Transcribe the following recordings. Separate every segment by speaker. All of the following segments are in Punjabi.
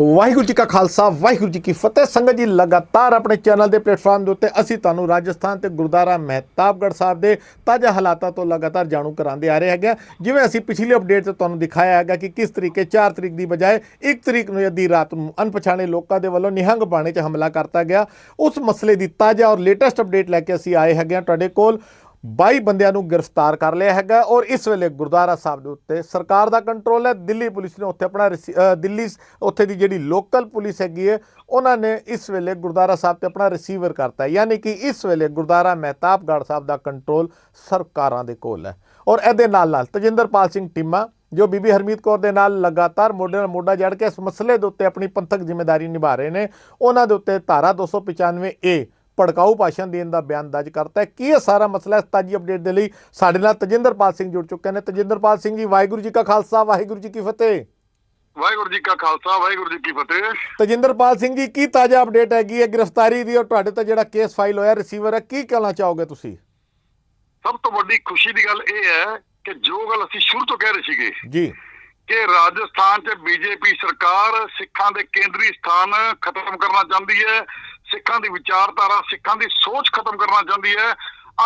Speaker 1: ਵਾਹਿਗੁਰੂ ਜੀ ਕਾ ਖਾਲਸਾ, ਵਾਹਿਗੁਰੂ ਜੀ ਕੀ ਫਤਿਹ। ਸੰਗਤ ਜੀ, ਲਗਾਤਾਰ ਆਪਣੇ ਚੈਨਲ ਦੇ ਪਲੇਟਫਾਰਮ ਦੇ ਉੱਤੇ ਅਸੀਂ ਤੁਹਾਨੂੰ ਰਾਜਸਥਾਨ ਤੇ ਗੁਰਦਾਰਾ ਮਹਿਤਾਬਗੜ੍ਹ ਸਾਹਿਬ ਦੇ ਤਾਜ਼ਾ ਹਾਲਾਤਾਂ ਤੋਂ ਲਗਾਤਾਰ ਜਾਣੂ ਕਰਾਉਂਦੇ ਆ ਰਹੇ ਹੈਗੇ ਹਾਂ। ਜਿਵੇਂ ਅਸੀਂ ਪਿਛਲੀ ਅਪਡੇਟ ਤੇ ਤੁਹਾਨੂੰ ਦਿਖਾਇਆ ਹੈਗਾ ਕਿ ਕਿਸ ਤਰੀਕੇ 4 ਤਰੀਕ ਦੀ ਬਜਾਏ 1 ਤਰੀਕ ਨੂੰ ਅੱਧੀ ਰਾਤ ਨੂੰ ਅਣਪਛਾਣੇ ਲੋਕਾਂ ਦੇ ਵੱਲੋਂ ਨਿਹੰਗ ਬਾਣੇ 'ਚ ਹਮਲਾ ਕਰਤਾ ਗਿਆ। ਉਸ ਮਸਲੇ ਦੀ ਤਾਜ਼ਾ ਔਰ ਲੇਟੈਸਟ ਅਪਡੇਟ ਲੈ ਕੇ ਅਸੀਂ ਆਏ ਹੈਗੇ ਹਾਂ ਤੁਹਾਡੇ ਕੋਲ। 22 ਬੰਦਿਆਂ ਨੂੰ ਗ੍ਰਿਫਤਾਰ ਕਰ ਲਿਆ ਹੈਗਾ ਔਰ ਇਸ ਵੇਲੇ ਗੁਰਦੁਆਰਾ ਸਾਹਿਬ ਦੇ ਉੱਤੇ ਸਰਕਾਰ ਦਾ ਕੰਟਰੋਲ ਹੈ, ਦਿੱਲੀ ਪੁਲਿਸ ਨੇ ਉੱਥੇ ਆਪਣਾ ਰਿਸੀ- ਦਿੱਲੀ ਉੱਥੇ ਦੀ ਜਿਹੜੀ ਲੋਕਲ ਪੁਲਿਸ ਹੈਗੀ ਹੈ, ਉਹਨਾਂ ਨੇ ਇਸ ਵੇਲੇ ਗੁਰਦੁਆਰਾ ਸਾਹਿਬ ਤੇ ਆਪਣਾ ਰਿਸੀਵਰ ਕਰਤਾ ਯਾਨੀ ਕਿ ਇਸ ਵੇਲੇ ਗੁਰਦੁਆਰਾ ਮਹਿਤਾਬਗੜ੍ਹ ਸਾਹਿਬ ਦਾ ਕੰਟਰੋਲ ਸਰਕਾਰਾਂ ਦੇ ਕੋਲ ਹੈ। ਔਰ ਇਹਦੇ ਨਾਲ ਨਾਲ ਤਜਿੰਦਰਪਾਲ ਸਿੰਘ ਟਿੰਮਾ, ਜੋ ਬੀਬੀ ਹਰਮੀਤ ਕੌਰ ਦੇ ਨਾਲ ਲਗਾਤਾਰ ਮੋਢੇ ਨਾਲ ਮੋਢਾ ਜੜ ਕੇ ਇਸ ਮਸਲੇ ਦੇ ਉੱਤੇ ਆਪਣੀ ਪੰਥਕ ਜ਼ਿੰਮੇਵਾਰੀ ਨਿਭਾ ਰਹੇ ਨੇ, ਉਹਨਾਂ ਦੇ ਉੱਤੇ ਧਾਰਾ 295 ਏ ਭੜਕਾਊ ਭਾਸ਼ਣ ਦੇਣ ਦਾ ਬਿਆਨ ਦਰਜ ਕਰਤਾ ਹੈ। ਕੀ ਇਹ ਸਾਰਾ ਮਸਲਾ ਇਸ ਤਾਜੀ ਅਪਡੇਟ ਦੇ ਲਈ ਸਾਡੇ ਨਾਲ ਤਜਿੰਦਰਪਾਲ ਸਿੰਘ ਜੁੜ ਚੁੱਕੇ ਨੇ। ਤਜਿੰਦਰਪਾਲ ਸਿੰਘ ਜੀ ਵਾਹਿਗੁਰੂ ਜੀ ਕਾ ਖਾਲਸਾ ਵਾਹਿਗੁਰੂ ਜੀ ਕੀ ਫਤਿਹ।
Speaker 2: ਵਾਹਿਗੁਰੂ ਜੀ ਕਾ ਖਾਲਸਾ ਵਾਹਿਗੁਰੂ ਜੀ ਕੀ ਫਤਿਹ।
Speaker 1: ਤਜਿੰਦਰਪਾਲ ਸਿੰਘ ਜੀ ਕੀ ਤਾਜ਼ਾ ਅਪਡੇਟ ਹੈਗੀ ਹੈ? ਗ੍ਰਿਫਤਾਰੀ ਦੀ ਔਰ ਤੁਹਾਡੇ ਤੇ ਜਿਹੜਾ ਕੇਸ ਫਾਈਲ ਹੋਇਆ ਰਿਸੀਵਰ ਹੈ ਕੀ ਕਹਿਣਾ ਚਾਹੋਗੇ ਤੁਸੀਂ?
Speaker 2: ਸਭ ਤੋਂ ਵੱਡੀ ਖੁਸ਼ੀ ਦੀ ਗੱਲ ਇਹ ਹੈ ਕਿ ਜੋ ਗੱਲ ਅਸੀਂ ਸ਼ੁਰੂ ਤੋਂ ਕਹਿ ਰਹੇ ਸੀਗੇ
Speaker 1: ਜੀ।
Speaker 2: ਕਿ ਰਾਜਸਥਾਨ 'ਚ ਬੀਜੇਪੀ ਸਰਕਾਰ ਸਿੱਖਾਂ ਦੇ ਕੇਂਦਰੀ ਸਥਾਨ ਖਤਮ ਕਰਨਾ ਚਾਹੁੰਦੀ ਹੈ ਸਿੱਖਾਂ ਦੀ ਵਿਚਾਰਧਾਰਾ ਸਿੱਖਾਂ ਦੀ ਸੋਚ ਖਤਮ ਕਰਨਾ ਚਾਹੁੰਦੀ ਹੈ।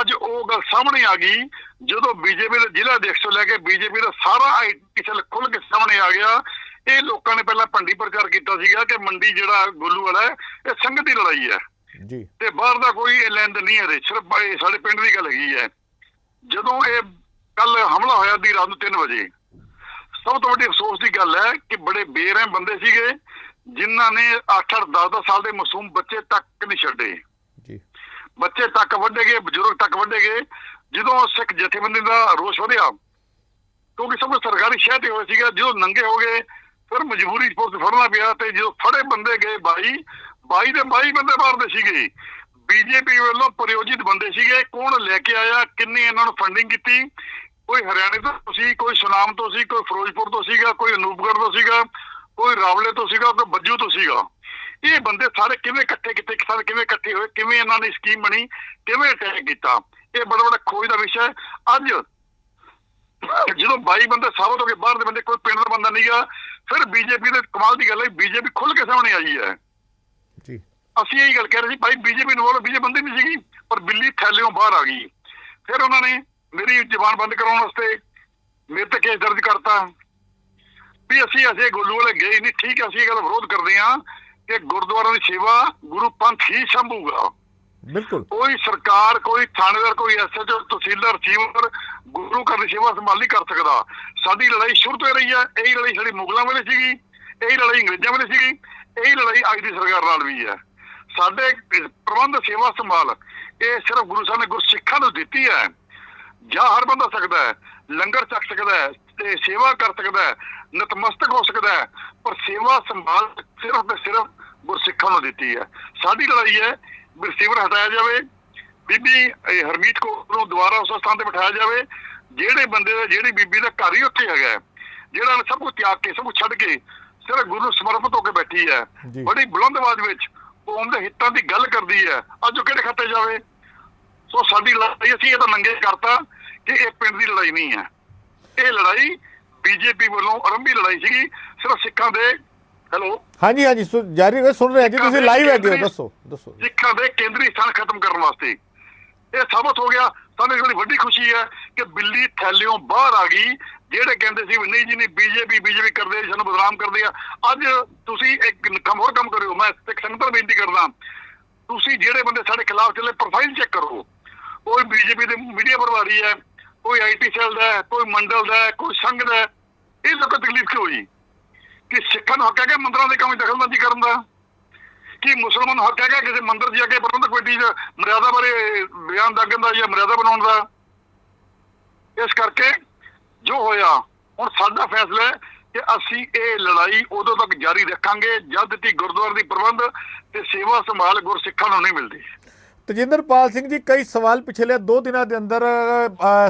Speaker 2: ਅੱਜ ਉਹ ਗੱਲ ਸਾਹਮਣੇ ਆ ਗਈ ਜਦੋਂ ਬੀਜੇਪੀ ਦੇ ਜ਼ਿਲ੍ਹਾ ਅਧਿਕਸ਼ ਤੋਂ ਲੈ ਕੇ ਬੀਜੇਪੀ ਦਾ ਸਾਰਾ ਆਈਟੀ ਸੈੱਲ ਖੁੱਲ ਕੇ ਸਾਹਮਣੇ ਆ ਗਿਆ। ਇਹ ਲੋਕਾਂ ਨੇ ਪਹਿਲਾਂ ਭੰਡੀ ਪ੍ਰਚਾਰ ਕੀਤਾ ਸੀਗਾ ਕਿ ਮੰਡੀ ਜਿਹੜਾ ਗੋਲੂ ਵਾਲਾ ਹੈ ਇਹ ਸੰਗਤ ਦੀ ਲੜਾਈ ਹੈ।
Speaker 1: ਜੀ।
Speaker 2: ਤੇ ਬਾਹਰ ਦਾ ਕੋਈ ਲੈਂਦ ਨਹੀਂ ਇਹਦੇ ਸਿਰਫ ਇਹ ਸਾਡੇ ਪਿੰਡ ਦੀ ਗੱਲ ਹੈਗੀ ਹੈ। ਜਦੋਂ ਇਹ ਕੱਲ ਹਮਲਾ ਹੋਇਆ ਦੀ ਰਾਤ ਨੂੰ 3 ਵਜੇ ਸਭ ਤੋਂ ਵੱਡੀ ਅਫਸੋਸ ਦੀ ਗੱਲ ਹੈ ਕਿ ਬੜੇ ਬੇਰਹਿਮ ਬੰਦੇ ਸੀਗੇ। ਜਿਨ੍ਹਾਂ ਨੇ 8-8 10-10 ਸਾਲ ਦੇ ਮਾਸੂਮ ਬੱਚੇ ਤੱਕ ਨਹੀਂ ਛੱਡੇ।
Speaker 1: ਜੀ।
Speaker 2: ਬੱਚੇ ਤੱਕ ਵੱਢੇ ਗਏ ਬਜ਼ੁਰਗ ਤੱਕ ਵੱਢੇ ਗਏ। ਜਦੋਂ ਸਿੱਖ ਜਥੇਬੰਦੀ ਦਾ ਰੋਸ ਵਧਿਆ ਕਿਉਂਕਿ ਸਭ ਕੁਝ ਸਰਕਾਰੀ ਸ਼ਹਿਰ ਤੇ ਹੋਇਆ ਸੀਗਾ ਜਦੋਂ ਨੰਗੇ ਹੋ ਗਏ ਫਿਰ ਮਜਬੂਰੀ ਪੁਲਿਸ ਫੜਨਾ ਪਿਆ ਤੇ ਜਦੋਂ ਫੜੇ ਬੰਦੇ ਗਏ 22 22 ਦੇ 22 ਬੰਦੇ ਮਾਰਦੇ ਸੀਗੇ। ਬੀਜੇਪੀ ਵੱਲੋਂ ਪ੍ਰਯੋਜਿਤ ਬੰਦੇ ਸੀਗੇ ਕੌਣ ਲੈ ਕੇ ਆਇਆ ਕਿੰਨੀ ਇਹਨਾਂ ਨੂੰ ਫੰਡਿੰਗ ਕੀਤੀ ਕੋਈ ਹਰਿਆਣੇ ਤੋਂ ਸੀ ਕੋਈ ਸੁਨਾਮ ਤੋਂ ਸੀ ਕੋਈ ਫਿਰੋਜ਼ਪੁਰ ਤੋਂ ਸੀਗਾ ਕੋਈ ਅਨੂਪਗੜ੍ਹ ਤੋਂ ਸੀਗਾ ਕੋਈ ਰਾਵਲੇ ਤੋਂ ਸੀਗਾ ਕੋਈ ਬੱਜੂ ਤੋਂ ਸੀਗਾ। ਇਹ ਬੰਦੇ ਸਾਰੇ ਕਿਵੇਂ ਇਕੱਠੇ ਕੀਤੇ ਸਾਰੇ ਕਿਵੇਂ ਇਕੱਠੇ ਹੋਏ ਕਿਵੇਂ ਇਹਨਾਂ ਦੀ ਸਕੀਮ ਬਣੀ ਕਿਵੇਂ ਅਟੈਕ ਕੀਤਾ। ਇਹ ਬੜਾ ਬੜਾ ਖੋਜ ਦਾ ਵਿਸ਼ਾ ਹੈ। ਅੱਜ ਜਦੋਂ 22 ਬੰਦੇ ਸਾਬਤ ਹੋ ਕੇ ਬਾਹਰ ਦੇ ਬੰਦੇ ਕੋਈ ਪਿੰਡ ਦਾ ਬੰਦਾ ਨਹੀਂਗਾ ਫਿਰ ਬੀਜੇਪੀ ਦੇ ਕਮਾਲ ਦੀ ਗੱਲ ਹੈ ਬੀਜੇਪੀ ਖੁੱਲ ਕੇ ਸਾਹਮਣੇ ਆਈ ਹੈ।
Speaker 1: ਜੀ।
Speaker 2: ਅਸੀਂ ਇਹੀ ਗੱਲ ਕਹਿ ਰਹੇ ਸੀ ਭਾਈ ਬੀਜੇਪੀ ਨੂੰ ਬੋਲੋ ਬੀਜੇ ਬੰਦੇ ਨਹੀਂ ਸੀਗੀ ਪਰ ਬਿੱਲੀ ਥੈਲਿਓਂ ਬਾਹਰ ਆ ਗਈ। ਫਿਰ ਉਹਨਾਂ ਨੇ ਮੇਰੀ ਜ਼ੁਬਾਨ ਬੰਦ ਕਰਾਉਣ ਵਾਸਤੇ ਮੇਰੇ ਤੇ ਕੇਸ ਦਰਜ ਕਰਤਾ। ਵੀ ਅਸੀਂ ਅਸੀਂ ਗੋਲੂ ਵਾਲੇ ਗਏ ਨਹੀਂ ਠੀਕ ਹੈ ਅਸੀਂ ਇਹ ਗੱਲ ਵਿਰੋਧ ਕਰਦੇ ਹਾਂ ਕਿ ਗੁਰਦੁਆਰਾ ਦੀ ਸੇਵਾ ਗੁਰੂ ਪੰਥ ਹੀ ਸੰਭੂਗਾ।
Speaker 1: ਬਿਲਕੁਲ।
Speaker 2: ਕੋਈ ਸਰਕਾਰ ਕੋਈ ਥਾਣੇਦਾਰ ਕੋਈ ਐਸਐਚਓ ਤਹਿਸੀਲਦਾਰ ਚੀਫਰ ਗੁਰੂ ਘਰ ਦੀ ਸੇਵਾ ਸੰਭਾਲ ਨਹੀਂ ਕਰ ਸਕਦਾ। ਸਾਡੀ ਲੜਾਈ ਸ਼ੁਰੂ ਤੋਂ ਰਹੀ ਹੈ। ਇਹੀ ਲੜਾਈ ਸਾਡੀ ਮੁਗਲਾਂ ਵੇਲੇ ਸੀਗੀ ਇਹੀ ਲੜਾਈ ਅੰਗਰੇਜ਼ਾਂ ਵੇਲੇ ਸੀਗੀ ਇਹੀ ਲੜਾਈ ਅੱਜ ਦੀ ਸਰਕਾਰ ਨਾਲ ਵੀ ਹੈ। ਸਾਡੇ ਪ੍ਰਬੰਧ ਸੇਵਾ ਸੰਭਾਲ ਇਹ ਸਿਰਫ ਗੁਰੂ ਸਾਹਿਬ ਨੇ ਗੁਰਸਿੱਖਾਂ ਨੂੰ ਦਿੱਤੀ ਹੈ। ਜਾਂ ਹਰ ਬੰਦਾ ਸਕਦਾ ਹੈ ਲੰਗਰ ਛਕ ਸਕਦਾ ਹੈ ਤੇ ਸੇਵਾ ਕਰ ਸਕਦਾ ਹੈ। ਨਤਮਸਤਕ ਹੋ ਸਕਦਾ ਹੈ ਪਰ ਸੇਵਾ ਸੰਭਾਲ ਸਿਰਫ ਤੇ ਸਿਰਫ ਗੁਰਸਿੱਖਾਂ ਨੂੰ ਦਿੱਤੀ ਹੈ। ਸਾਡੀ ਲੜਾਈ ਹੈ ਰਿਸੀਵਰ ਹਟਾਇਆ ਜਾਵੇ ਬੀਬੀ ਇਹ ਹਰਮੀਤ ਕੌਰ ਨੂੰ ਦੁਬਾਰਾ ਉਸ ਸਥਾਨ ਤੇ ਬਿਠਾਇਆ ਜਾਵੇ ਜਿਹੜੇ ਬੰਦੇ ਦਾ ਜਿਹੜੀ ਬੀਬੀ ਦਾ ਘਰ ਹੀ ਉੱਥੇ ਹੈਗਾ ਜਿਹੜਾ ਨੇ ਸਭ ਕੁਝ ਤਿਆਗ ਕੇ ਸਭ ਕੁਝ ਛੱਡ ਕੇ ਸਿਰਫ ਗੁਰੂ ਸਮਰਪਿਤ ਹੋ ਕੇ ਬੈਠੀ ਹੈ। ਬੜੀ ਬੁਲੰਦ ਆਵਾਜ਼ ਵਿੱਚ ਕੌਮ ਦੇ ਹਿੱਤਾਂ ਦੀ ਗੱਲ ਕਰਦੀ ਹੈ। ਅੱਜ ਉਹ ਕਿਹੜੇ ਖਾਤੇ ਜਾਵੇ? ਸੋ ਸਾਡੀ ਲੜਾਈ ਅਸੀਂ ਇਹ ਤਾਂ ਨੰਗੇ ਕਰਤਾ ਕਿ ਇਹ ਪਿੰਡ ਦੀ ਲੜਾਈ ਨਹੀਂ ਹੈ। ਇਹ ਲੜਾਈ ਬੀਜੇਪੀ ਵੱਲੋਂ ਆਰੰਭੀ ਲੜਾਈ ਸੀਗੀ ਸਿਰਫ ਸਿੱਖਾਂ ਦੇ ਹੈਲੋ?
Speaker 1: ਹਾਂਜੀ ਹਾਂਜੀ ਸੁ- ਜਾਰੀ ਰਹੋ ਸੁਣ ਰਹੇ ਹਾਂ ਜੀ ਤੁਸੀਂ ਲਾਈਵ ਹੈਗੇ ਹੋ ਦੱਸੋ ਦੱਸੋ
Speaker 2: ਸਿੱਖਾਂ ਦੇ ਕੇਂਦਰੀ ਸਥਾਨ ਖਤਮ ਕਰਨ ਵਾਸਤੇ। ਇਹ ਸਾਬਤ ਹੋ ਗਿਆ ਸਾਨੂੰ ਇਸ ਬੜੀ ਵੱਡੀ ਖੁਸ਼ੀ ਹੈ ਕਿ ਬਿੱਲੀ ਥੈਲਿਓਂ ਬਾਹਰ ਆ ਗਈ ਜਿਹੜੇ ਕਹਿੰਦੇ ਸੀ ਵੀ ਨਹੀਂ ਜੀ ਨਹੀਂ ਬੀਜੇਪੀ ਬੀਜੇਪੀ ਕਰਦੇ ਆ, ਸਾਨੂੰ ਬਦਨਾਮ ਕਰਦੇ ਆ। ਅੱਜ ਤੁਸੀਂ ਇੱਕ ਕੰਮ ਹੋਰ ਕੰਮ ਕਰਿਓ ਮੈਂ ਇੱਕ ਸੰਗਤ ਨੂੰ ਬੇਨਤੀ ਕਰਦਾ। ਤੁਸੀਂ ਜਿਹੜੇ ਬੰਦੇ ਸਾਡੇ ਖਿਲਾਫ ਚੱਲੇ ਪ੍ਰੋਫਾਈਲ ਚੈੱਕ ਕਰੋ। ਕੋਈ ਬੀਜੇਪੀ ਦੇ ਮੀਡੀਆ ਪ੍ਰਭਾਰੀ ਹੈ ਕੋਈ ਆਈਟੀ ਸੈੱਲ ਦਾ ਕੋਈ ਮੰਡਲ ਦਾ ਕੋਈ ਸੰਘ ਦਾ ਇਹ ਲੋਕਾਂ ਤਕਲੀਫ ਕਿਉਂ ਹੋਈ? ਕਿ ਸਿੱਖਾਂ ਨੂੰ ਹੱਕ ਹੈਗਾ ਮੰਦਰਾਂ ਦੇ ਕੰਮ ਵਿੱਚ ਦਖਲਅੰਦਾਜ਼ੀ ਕਰਨ ਦਾ? ਕਿ ਮੁਸਲਮਾਨ ਨੂੰ ਹੱਕ ਹੈਗਾ ਕਿਸੇ ਮੰਦਰ 'ਚ ਜਾ ਪ੍ਰਬੰਧਕ ਕਮੇਟੀ 'ਚ ਮਰਿਆਦਾ ਬਾਰੇ ਬਿਆਨ ਦਾਗਣ ਦਾ ਜਾਂ ਮਰਿਆਦਾ ਬਣਾਉਣ ਦਾ? ਇਸ ਕਰਕੇ ਜੋ ਹੋਇਆ, ਹੁਣ ਸਾਡਾ ਫੈਸਲਾ ਹੈ ਕਿ ਅਸੀਂ ਇਹ ਲੜਾਈ ਉਦੋਂ ਤੱਕ ਜਾਰੀ ਰੱਖਾਂਗੇ ਜਦ ਤੱਕ ਗੁਰਦੁਆਰੇ ਦੀ ਪ੍ਰਬੰਧ ਤੇ ਸੇਵਾ ਸੰਭਾਲ ਗੁਰਸਿੱਖਾਂ ਨੂੰ ਨਹੀਂ ਮਿਲਦੀ।
Speaker 1: ਤਜਿੰਦਰਪਾਲ ਸਿੰਘ ਜੀ, ਕਈ ਸਵਾਲ ਪਿਛਲੇ 2 ਦਿਨਾਂ ਦੇ ਅੰਦਰ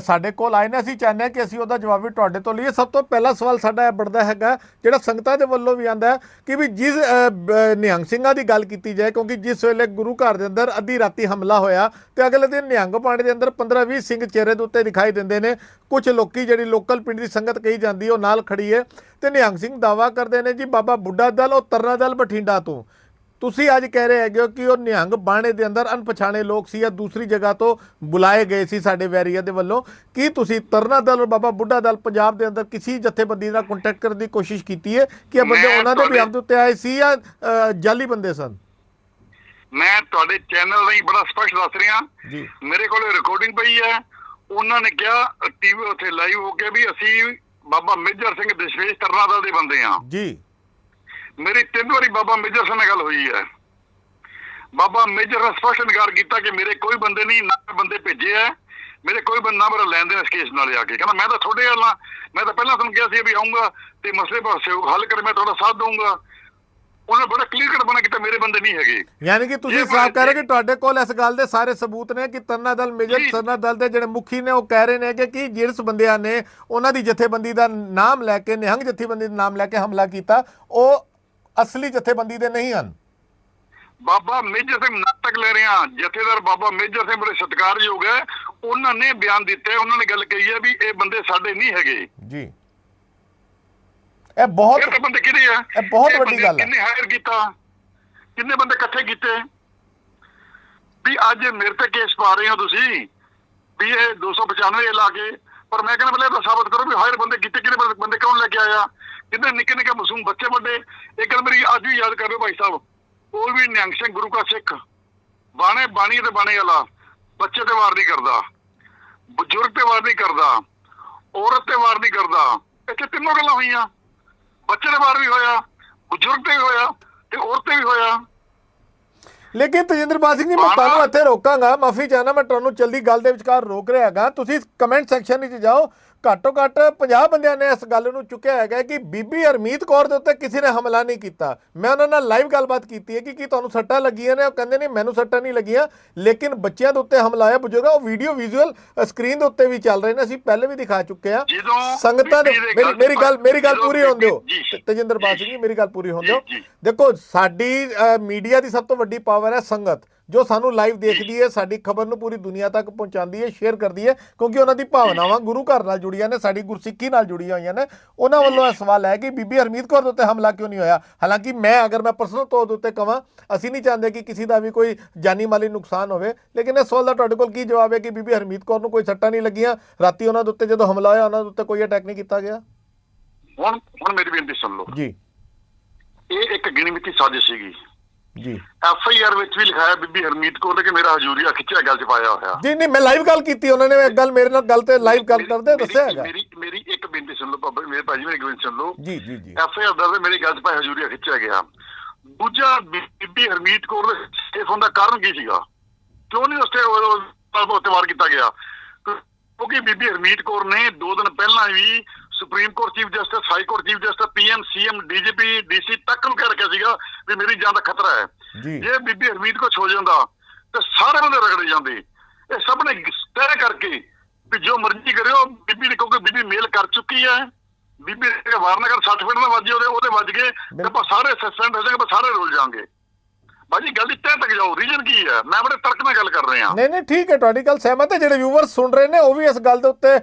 Speaker 1: ਸਾਡੇ ਕੋਲ ਆਏ ਨੇ ਅਸੀਂ, ਚਾਹੁੰਦੇ ਹਾਂ ਕਿ ਅਸੀਂ ਉਹਦਾ ਜਵਾਬ ਵੀ ਤੁਹਾਡੇ ਤੋਂ ਲਈਏ। ਸਭ ਤੋਂ ਪਹਿਲਾ ਸਵਾਲ ਸਾਡਾ ਇਹ ਬਣਦਾ ਹੈਗਾ, ਜਿਹੜਾ ਸੰਗਤਾਂ ਦੇ ਵੱਲੋਂ ਵੀ ਆਂਦਾ ਕਿ ਵੀ ਜਿਸ ਨਿਹੰਗ ਸਿੰਘਾਂ ਦੀ ਗੱਲ ਕੀਤੀ ਜਾਏ, ਕਿਉਂਕਿ ਜਿਸ ਵੇਲੇ ਗੁਰੂ ਘਰ ਦੇ ਅੰਦਰ ਅੱਧੀ ਰਾਤੀ ਹਮਲਾ ਹੋਇਆ ਤੇ ਅਗਲੇ ਦਿਨ ਨਿਹੰਗ ਪਾਣੀ ਦੇ ਅੰਦਰ 15-20 ਸਿੰਘ ਚਿਹਰੇ ਦੇ ਉੱਤੇ ਦਿਖਾਈ ਦਿੰਦੇ ਨੇ। ਕੁਝ ਲੋਕੀ ਜਿਹੜੀ ਲੋਕਲ ਪਿੰਡ ਦੀ ਸੰਗਤ ਕਹੀ ਜਾਂਦੀ ਉਹ ਨਾਲ ਖੜੀ ਹੈ। ਤੇ ਨਿਹੰਗ ਸਿੰਘ ਦਾਵਾ ਕਰਦੇ ਨੇ ਜੀ, ਬਾਬਾ ਬੁੱਢਾ ਦਲ, ਉਹ ਤਰਨਾ ਦਲ ਬਠਿੰਡਾ ਤੋਂ। ਤੁਸੀਂ ਅੱਜ ਕਹਿ ਰਹੇ ਹੈਗੇ ਹੋ ਕਿ ਉਹ ਨਿਹੰਗ ਬਾਣੇ ਦੇ ਅੰਦਰ ਅਣਪਛਾਣੇ ਲੋਕ ਸੀ ਜਾਂ ਦੂਸਰੀ ਜਗ੍ਹਾ ਤੋਂ ਬੁਲਾਏ ਗਏ ਸੀ ਸਾਡੇ ਵੈਰੀਆ ਦੇ ਵੱਲੋਂ। ਕੀ ਤੁਸੀਂ ਤਰਨਾ ਦਲ ਔਰ ਬਾਬਾ ਬੁੱਢਾ ਦਲ ਪੰਜਾਬ ਦੇ ਅੰਦਰ ਕਿਸੇ ਜਥੇਬੰਦੀ ਨਾਲ ਕੰਟੈਕਟ ਕਰਨ ਦੀ ਕੋਸ਼ਿਸ਼ ਕੀਤੀ ਹੈ ਕਿ ਇਹ ਬੰਦੇ ਉਹਨਾਂ ਦੇ ਬਿਆਨ ਦੇ ਉੱਤੇ ਆਏ ਸੀ ਜਾਂ ਜਾਲੀ ਬੰਦੇ ਸਨ?
Speaker 2: ਮੈਂ ਤੁਹਾਡੇ ਚੈਨਲ ਲਈ ਬੜਾ ਸਪਸ਼ਟ ਦੱਸ ਰਿਹਾ।
Speaker 1: ਜੀ।
Speaker 2: ਮੇਰੇ ਕੋਲ ਰਿਕਾਰਡਿੰਗ ਪਈ ਹੈ। ਉਹਨਾਂ ਨੇ ਕਿਹਾ ਟੀਵੀ ਉੱਥੇ ਲਾਈਵ ਹੋ ਕੇ ਵੀ ਅਸੀਂ ਬਾਬਾ ਮੇਜਰ ਸਿੰਘ ਦਸ਼ਵੇਸ਼ ਤਰਨਾ ਦਲ ਦੇ ਬੰਦੇ ਆ
Speaker 1: ਜੀ।
Speaker 2: ਮੇਰੀ ਤਿੰਨ ਵਾਰੀ ਬਾਬਾ ਮੇਜਰ ਸਿੰਘ ਨਾਲ ਗੱਲ ਹੋਈ ਹੈ। ਬਾਬਾ ਮੇਜਰ ਨੇ ਸਪਸ਼ਟ ਇਨਕਾਰ ਕੀਤਾ ਕਿ ਮੇਰੇ ਕੋਈ ਬੰਦੇ ਨਹੀਂ ਨਾ ਬੰਦੇ ਭੇਜੇ ਆ ਮੇਰੇ ਕੋਈ ਬੰਦਾ ਮੇਰਾ ਲੈਣ ਦੇਣ ਇਸ ਕੇਸ ਨਾਲ ਆ ਕੇ। ਕਹਿੰਦਾ ਮੈਂ ਤਾਂ ਤੁਹਾਡੇ ਨਾਲ। ਮੈਂ ਤਾਂ ਪਹਿਲਾਂ ਤੁਹਾਨੂੰ ਕਿਹਾ ਸੀ ਵੀ ਆਉਂਗਾ ਤੇ ਮਸਲੇ ਸਹਿਯੋਗ ਹੱਲ ਕਰ ਮੈਂ ਤੁਹਾਡਾ ਸਾਥ ਦਊਂਗਾ। ਉਹਨੇ ਬੜਾ ਕਲੀਅਰ ਕੱਟ ਬਣਾ ਕੀਤਾ ਮੇਰੇ ਬੰਦੇ ਨਹੀਂ ਹੈਗੇ।
Speaker 1: ਯਾਨੀ ਕਿ ਤੁਸੀਂ ਸਾਫ਼ ਕਹਿ ਰਹੇ ਕਿ ਤੁਹਾਡੇ ਕੋਲ ਇਸ ਗੱਲ ਦੇ ਸਾਰੇ ਸਬੂਤ ਨੇ ਕਿ ਤਰਨਾ ਦਲ ਮੇਜਰ
Speaker 2: ਜੀ।
Speaker 1: ਤਰਨਾ ਦਲ ਦੇ ਜਿਹੜੇ ਮੁਖੀ ਨੇ ਉਹ ਕਹਿ ਰਹੇ ਨੇ ਕਿ ਕੀ ਜਿਸ ਬੰਦਿਆਂ ਨੇ ਉਹਨਾਂ ਦੀ ਜਥੇਬੰਦੀ ਦਾ ਨਾਮ ਲੈ ਕੇ ਨਿਹੰਗ ਜਥੇਬੰਦੀ ਦਾ ਨਾਮ ਲੈ ਕੇ ਹਮਲਾ ਕੀਤਾ। ਉਹ ਅਸਲੀ ਜਥੇਬੰਦੀ ਦੇ ਨਹੀਂ ਹਨ।
Speaker 2: ਬਾਬਾ ਮੇਜਰ ਸਿੰਘ ਨਾਟਕ ਲੈ ਰਿਹਾ ਜਥੇਦਾਰ ਬਾਬਾ ਮੇਜਰ ਸਿੰਘ ਬੜੇ ਸਤਿਕਾਰਯੋਗ ਹੈ। ਉਹਨਾਂ ਨੇ ਬਿਆਨ ਦਿੱਤੇ ਉਹਨਾਂ ਨੇ ਗੱਲ ਕਹੀ ਹੈ ਵੀ ਇਹ ਬੰਦੇ ਸਾਡੇ ਨਹੀਂ ਹੈਗੇ।
Speaker 1: ਜੀ। ਇਹ ਬਹੁਤ
Speaker 2: ਇਹ ਬੰਦੇ ਕਿਹਦੇ ਆ?
Speaker 1: ਇਹ ਬਹੁਤ ਵੱਡੀ ਗੱਲ ਹੈ।
Speaker 2: ਕਿੰਨੇ ਹਾਇਰ ਕੀਤਾ? ਕਿੰਨੇ ਬੰਦੇ ਇਕੱਠੇ ਕੀਤੇ? ਵੀ ਅੱਜ ਮੇਰੇ ਤੇ ਕੇਸ ਪਾ ਰਹੇ ਹੋ ਤੁਸੀਂ। ਵੀ ਇਹ 295 ਲਾ ਕੇ ਪਰ ਮੈਂ ਕਹਿੰਦਾ ਪਹਿਲੇ ਤਾਂ ਸਾਬਤ ਕਰੋ ਵੀ ਹਾਇਰ ਬੰਦੇ ਕਿੱਥੇ ਕਿਹਨੇ ਬੰਦੇ- ਬੰਦੇ ਕੌਣ ਲੈ ਕੇ ਆਇਆ? ਕਿੰਨੇ ਨਿੱਕੇ ਨਿੱਕੇ ਮਾਸੂਮ ਬੱਚੇ ਵੱਡੇ। ਇਹ ਗੱਲ ਮੇਰੀ ਅੱਜ ਵੀ ਯਾਦ ਕਰ ਲਓ ਭਾਈ ਸਾਹਿਬ। ਕੋਈ ਵੀ ਨਿਹੰਗ ਸਿੰਘ ਗੁਰੂ ਕਾ ਸਿੱਖ। ਬਾਣੇ ਬਾਣੀ ਤੇ ਬਾਣੇ ਵਾਲਾ। ਬੱਚੇ ਤੇ ਵਾਰ ਨਹੀਂ ਕਰਦਾ। ਬਜ਼ੁਰਗ ਤੇ ਵਾਰ ਨਹੀਂ ਕਰਦਾ। ਔਰਤ ਤੇ ਵਾਰ ਨਹੀਂ ਕਰਦਾ। ਇੱਥੇ ਤਿੰਨੋਂ ਗੱਲਾਂ ਹੋਈਆਂ। ਬੱਚੇ ਦੇ ਵਾਰ ਵੀ ਹੋਇਆ। ਬਜ਼ੁਰਗ ਤੇ ਵੀ ਹੋਇਆ ਤੇ ਔਰਤ ਤੇ ਵੀ ਹੋਇਆ।
Speaker 1: ਲੇਕਿਨ ਤਜਿੰਦਰਪਾਲ ਸਿੰਘ ਜੀ ਮੈਂ ਤੁਹਾਨੂੰ ਇੱਥੇ ਰੋਕਾਂਗਾ ਮਾਫੀ ਚਾਹਨਾ ਮੈਂ ਤੁਹਾਨੂੰ ਜਲਦੀ ਗੱਲ ਦੇ ਵਿਚਕਾਰ ਰੋਕ ਰਿਹਾ ਹੈਗਾ। ਤੁਸੀਂ ਕਮੈਂਟ ਸੈਕਸ਼ਨ ਵਿੱਚ ਜਾਓ ਘੱਟੋ ਘੱਟ 50 ਬੰਦਿਆਂ ਨੇ ਇਸ ਗੱਲ ਨੂੰ ਚੁੱਕਿਆ ਹੈਗਾ ਕਿ ਬੀਬੀ ਹਰਮੀਤ ਕੌਰ ਦੇ ਉੱਤੇ ਕਿਸੇ ਨੇ ਹਮਲਾ ਨਹੀਂ ਕੀਤਾ ਮੈਂ ਉਹਨਾਂ ਨਾਲ ਲਾਈਵ ਗੱਲਬਾਤ ਕੀਤੀ ਹੈ ਕਿ ਕੀ ਤੁਹਾਨੂੰ ਸੱਟਾਂ ਲੱਗੀਆਂ ਨੇ ਉਹ ਕਹਿੰਦੇ ਨਹੀਂ ਮੈਨੂੰ ਸੱਟਾਂ ਨਹੀਂ ਲੱਗੀਆਂ ਲੇਕਿਨ ਬੱਚਿਆਂ ਦੇ ਉੱਤੇ ਹਮਲਾ ਹੋਇਆ ਬਜ਼ੁਰਗਾਂ ਉਹ ਵੀਡੀਓ ਵਿਜ਼ੂਅਲ ਸਕਰੀਨ ਦੇ ਉੱਤੇ ਵੀ ਚੱਲ ਰਹੇ ਨੇ ਅਸੀਂ ਪਹਿਲੇ ਵੀ ਦਿਖਾ ਚੁੱਕੇ ਆ ਸੰਗਤਾਂ ਦੇ ਮੇਰੀ
Speaker 2: ਗੱਲ
Speaker 1: ਮੇਰੀ ਗੱਲ ਪੂਰੀ ਹੋਣ ਦਿਓ
Speaker 2: ਜੀ।
Speaker 1: ਤਜਿੰਦਰਪਾਲ
Speaker 2: ਜੀ।
Speaker 1: ਮੇਰੀ ਗੱਲ ਪੂਰੀ ਹੋਣ ਦਿਓ। ਦੇਖੋ ਸਾਡੀ ਮੀਡੀਆ ਦੀ ਸਭ ਤੋਂ ਵੱਡੀ ਪਾਵਰ ਹੈ ਸੰਗਤ ਜੋ ਸਾਨੂੰ ਲਾਈਵ ਦੇਖਦੀ ਹੈ ਸਾਡੀ ਖਬਰ ਨੂੰ ਪੂਰੀ ਦੁਨੀਆ ਤੱਕ ਪਹੁੰਚਾਉਂਦੀ ਹੈ ਸ਼ੇਅਰ ਕਰਦੀ ਹੈ ਕਿਉਂਕਿ ਉਹਨਾਂ ਦੀ ਭਾਵਨਾਵਾਂ ਗੁਰੂ ਘਰ ਨਾਲ ਜੁੜੀਆਂ ਨੇ ਸਾਡੀ ਗੁਰਸਿੱਖੀ ਨਾਲ ਜੁੜੀਆਂ ਹੋਈਆਂ ਨੇ। ਉਹਨਾਂ ਵੱਲੋਂ ਇਹ ਸਵਾਲ ਹੈ ਕਿ ਬੀਬੀ ਹਰਮੀਤ ਕੌਰ ਦੇ ਉੱਤੇ ਹਮਲਾ ਕਿਉਂ ਨਹੀਂ ਹੋਇਆ? ਹਾਲਾਂਕਿ ਮੈਂ ਅਗਰ ਮੈਂ ਪਰਸਨਲ ਤੌਰ ਦੇ ਉੱਤੇ ਕਵਾਂ ਅਸੀਂ ਨਹੀਂ ਚਾਹੁੰਦੇ ਕਿ ਕਿਸੇ ਦਾ ਵੀ ਕੋਈ ਜਾਨੀ ਮਾਲੀ ਨੁਕਸਾਨ ਹੋਵੇ ਲੇਕਿਨ ਇਸ ਸਵਾਲ ਦਾ ਤੁਹਾਡੇ ਕੋਲ ਕੀ ਜਵਾਬ ਹੈ ਕਿ ਬੀਬੀ ਹਰਮੀਤ ਕੌਰ ਨੂੰ ਕੋਈ ਸੱਟਾਂ ਨਹੀਂ ਲੱਗੀਆਂ? ਰਾਤੀ ਉਹਨਾਂ ਦੇ ਉੱਤੇ ਜਦੋਂ ਹਮਲਾ ਹੋਇਆ ਉਹਨਾਂ ਦੇ ਉੱਤੇ ਕੋਈ ਅਟੈਕ ਨਹੀਂ ਕੀਤਾ ਗਿਆ?
Speaker 2: ਹੁਣ ਹੁਣ ਮੇਰੀ ਬੇਨਤੀ ਸੁਣ ਲਓ।
Speaker 1: ਜੀ।
Speaker 2: ਇਹ ਇੱਕ ਗਿਣੀ ਮਿੱਤੀ ਸਾਜ਼ਿਸ਼ ਸੀਗੀ।
Speaker 1: ਜੀ।
Speaker 2: ਐਫ ਆਈ ਆਰ ਵਿੱਚ ਵੀ ਲਿਖਾਇਆ ਬੀਬੀ ਹਰਮੀਤ ਕੌਰ ਨੇ ਕਿ ਮੇਰਾ ਹਜ਼ੂਰੀਆ ਖਿੱਚਿਆ ਗੱਲ ਚ ਪਾਇਆ ਹੋਇਆ।
Speaker 1: ਜੀ ਨਹੀਂ ਮੈਂ ਲਾਈਵ ਗੱਲ ਕੀਤੀ ਉਹਨਾਂ ਨੇ ਇਹ ਗੱਲ ਮੇਰੇ ਨਾਲ ਗੱਲ ਤੇ ਲਾਈਵ ਗੱਲ ਕਰਦੇ ਦੱਸਿਆ ਹੈਗਾ।
Speaker 2: ਮੇਰੀ ਮੇਰੀ ਇੱਕ ਬੇਨਤੀ ਸੁਣ ਲਓ ਬਾਬਾ ਮੇਰੇ ਭਾਜੀ ਮੇਰੀ ਬੇਨਤੀ ਸੁਣ ਲਓ।
Speaker 1: ਜੀ ਜੀ ਜੀ।
Speaker 2: ਐਫ ਆਈ ਆਰ ਦਰਜ ਮੇਰੀ ਗੱਲ ਚ ਪਾਇਆ ਹਜ਼ੂਰੀਆ ਖਿੱਚਿਆ ਗਿਆ। ਦੂਜਾ ਬੀਬੀ ਹਰਮੀਤ ਕੌਰ ਦੇ ਸੇਫ ਹੋਣ ਦਾ ਕਾਰਨ ਕੀ ਸੀਗਾ? ਕਿਉਂ ਨਹੀਂ ਉਸ ਤੇ ਉਹ ਉੱਤੇ ਵਾਰ ਕੀਤਾ ਗਿਆ? ਕਿਉਂਕਿ ਬੀਬੀ ਹਰਮੀਤ ਕੌਰ ਨੇ ਦੋ ਦਿਨ ਪਹਿਲਾਂ ਵੀ supreme court chief justice high court chief justice PM CM DGP DC ਤੱਕ ਨੂੰ ਕਹਿ ਰੱਖਿਆ ਸੀਗਾ ਵੀ ਮੇਰੀ ਜਾਨ ਦਾ ਖਤਰਾ ਹੈ।
Speaker 1: ਜੀ।
Speaker 2: ਬੀਬੀ ਹਰਮੀਤ ਕੁਛ ਹੋ ਜਾਂਦਾ ਤੇ ਸਾਰੇ ਬੰਦੇ ਰਗੜੇ ਜਾਂਦੇ। ਇਹ ਸਭ ਨੇ ਤੈਅ ਕਰਕੇ ਵੀ ਜੋ ਮਰਜ਼ੀ ਕਰਿਓ ਬੀਬੀ ਨੇ ਕਿਉਂਕਿ ਬੀਬੀ ਮੇਲ ਕਰ ਚੁੱਕੀ ਹੈ। ਬੀਬੀ ਦੇ ਵਾਰਨਗਰ 60 ਫੁੱਟ ਦਾ ਵੱਜੇ ਉਹਦੇ ਉਹਦੇ ਵੱਜ ਗਏ ਤੇ ਆਪਾਂ ਸਾਰੇ ਸਸਪੈਂਡ ਹੋ ਜਾਣਗੇ ਆਪਾਂ ਸਾਰੇ ਰੁੱਲ ਜਾਾਂਗੇ ਬਾਜੀ ਗੱਲ ਦੀ ਤੈਅ ਤੱਕ ਜਾਓ ਰੀਜਨ ਕੀ ਹੈ? ਮੈਂ ਬੜੇ ਤਰਕ ਨਾਲ ਗੱਲ ਕਰ ਰਿਹਾ।
Speaker 1: ਨਹੀਂ ਨਹੀਂ ਠੀਕ ਹੈ ਤੁਹਾਡੀ ਗੱਲ ਸਹਿਮਤ ਹੈ ਜਿਹੜੇ ਵਿਊਵਰਸ ਸੁਣ ਰਹੇ ਨੇ ਉਹ ਵੀ ਇਸ ਗੱਲ ਦੇ ਉੱਤੇ